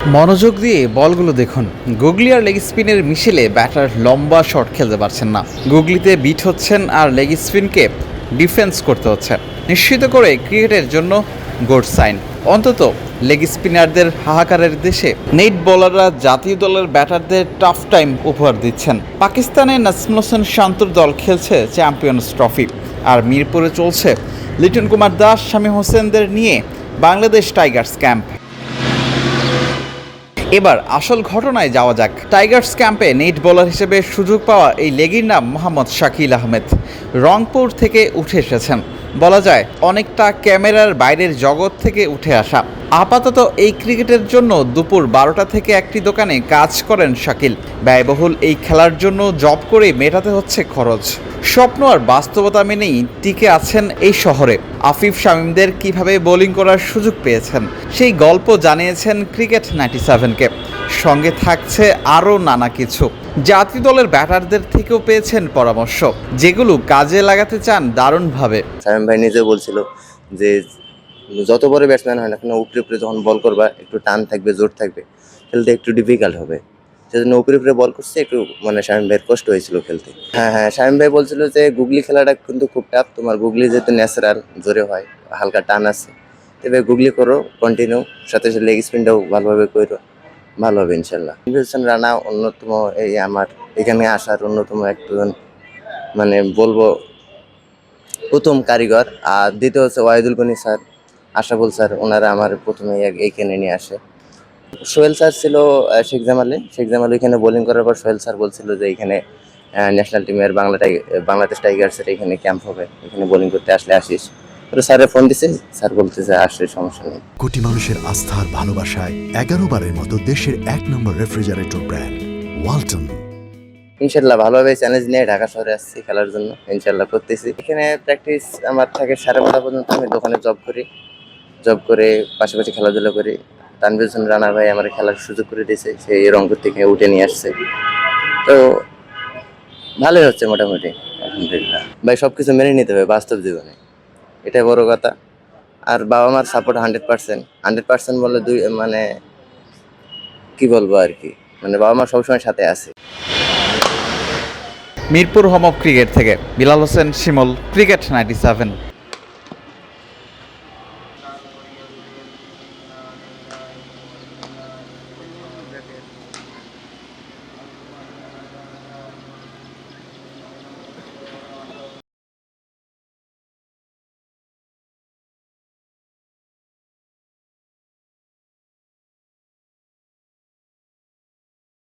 মনোযোগ দিয়ে বলগুলো দেখুন। গুগলি আর লেগ স্পিনের মিশেলে ব্যাটার লম্বা শট খেলতে পারছেন না। গুগলিতে বিট হচ্ছেন আর লেগ স্পিনকে ডিফেন্স করতে হচ্ছে নিশ্চিত করে ক্রিকেটের জন্য গুড সাইন। অন্তত লেগ স্পিনারদের হাহাকারের দেশে নেট বোলাররা জাতীয় দলের ব্যাটারদের টাফ টাইম উপহার দিচ্ছেন। পাকিস্তানে নাজমুল হোসেন শান্তর দল খেলছে চ্যাম্পিয়ন্স ট্রফি। আর মিরপুরে চলছে লিটন কুমার দাস স্বামী হোসেনদের নিয়ে বাংলাদেশ টাইগার্স ক্যাম্প। এবার আসল ঘটনায় যাওয়া যাক। টাইগার্স ক্যাম্পে নেট বোলার হিসেবে সুযোগ পাওয়া এই লেগির নাম মোহাম্মদ শাকিল আহমেদ। রংপুর থেকে উঠে এসেছেন। বলা যায়, অনেকটা ক্যামেরার বাইরের জগৎ থেকে উঠে আসা। আপাতত এই ক্রিকেটের জন্য দুপুর বারোটা থেকে একটি দোকানে কাজ করেন শাকিল। ব্যয়বহুল এই খেলার জন্য জব করে মেটাতে হচ্ছে খরচ। স্বপ্ন আর বাস্তবতা মেনেই টিকে আছেন এই শহরে। আফিফ শামীমদের কীভাবে বোলিং করার সুযোগ পেয়েছেন, সেই গল্প জানিয়েছেন ক্রিকেট নাইনটি সেভেনকে। সঙ্গে থাকছে আরও নানা কিছু। জাতীয় দলের ব্যাটারদের থেকেও পেয়েছেন পরামর্শ, যেগুলো কাজে লাগাতে চান দারুণভাবে। সাইম ভাই নিজে বলছিল যে যত বড় ব্যাটসম্যান হয় না কেন, উপরে উপরে যখন বল করবা, একটু টান থাকবে, জোর থাকবে, খেলতে একটু ডিফিকাল্ট হবে। সেজন্য উপরে উপরে বল করছে, একটু মানে শামিম ভাইয়ের কষ্ট হয়েছিল খেলতে। হ্যাঁ হ্যাঁ শামিম ভাই বলছিল যে, গুগলি খেলাটা কিন্তু খুব টাফ তোমার গুগলি যেহেতু ন্যাচারাল জোরে হয়, হালকা টান আছে তবে গুগলি করো কন্টিনিউ সাথে সাথে লেগ স্পিনটাও ভালোভাবে করো, ভালো হবে ইনশাল্লাহ। হোসেন রানা অন্যতম এই আমার, এখানে আসার অন্যতম একজন মানে বলব, প্রথম কারিগর, আর দ্বিতীয় হচ্ছে ওয়াহিদুল গনি স্যার। আশাফুল স্যার ওনারা আমার প্রথমে এইখানে নিয়ে আসে। সোহেল স্যার ছিল শেখ জামালে। শেখ জামাল এখানে বোলিং করার পর সোহেল স্যার বলছিল যে এখানে ন্যাশনাল টিমের বাংলা বাংলাদেশ টাইগার্সের এখানে ক্যাম্প হবে। এখানে বোলিং করতে আসলে আসিস। তো স্যারের ফোন দিছে স্যার বলতেছে আসলে সমস্যা নেই। কোটি মানুষের আস্থার ভালোবাসায় এগারো বারের মতো দেশের এক নম্বর রেফ্রিজারেটর ব্র্যান্ড ওয়ালটন ইনশাল্লাহ ভালোভাবে চ্যালেঞ্জ নিয়ে ঢাকা শহরে আসছি খেলার জন্য ইনশাল্লাহ করতেছি। এখানে প্র্যাকটিস আমার থাকে সাড়ে বারোটা পর্যন্ত আমি দোকানে জব করি। জব করে, পাশাপাশি খেলাধুলা করি। তানবির হোসেন রানা ভাই আমার খেলার সুযোগ করে দিয়েছে সেই রংপুর থেকে উঠে নিয়ে আসছে। তো ভালোই হচ্ছে মোটামুটি, আলহামদুলিল্লাহ। ভাই সব কিছু মেনে নিতে হবে বাস্তব জীবনে। এটাই বড় কথা। আর বাবা মার support hundred percent hundred percent বলে দুই মানে কি বলব আর কি? মানে বাবা মা সবসময় সাথে আছে। মিরপুর হোম অফ ক্রিকেট থেকে Bilal Hossain Shimul cricket ninety seven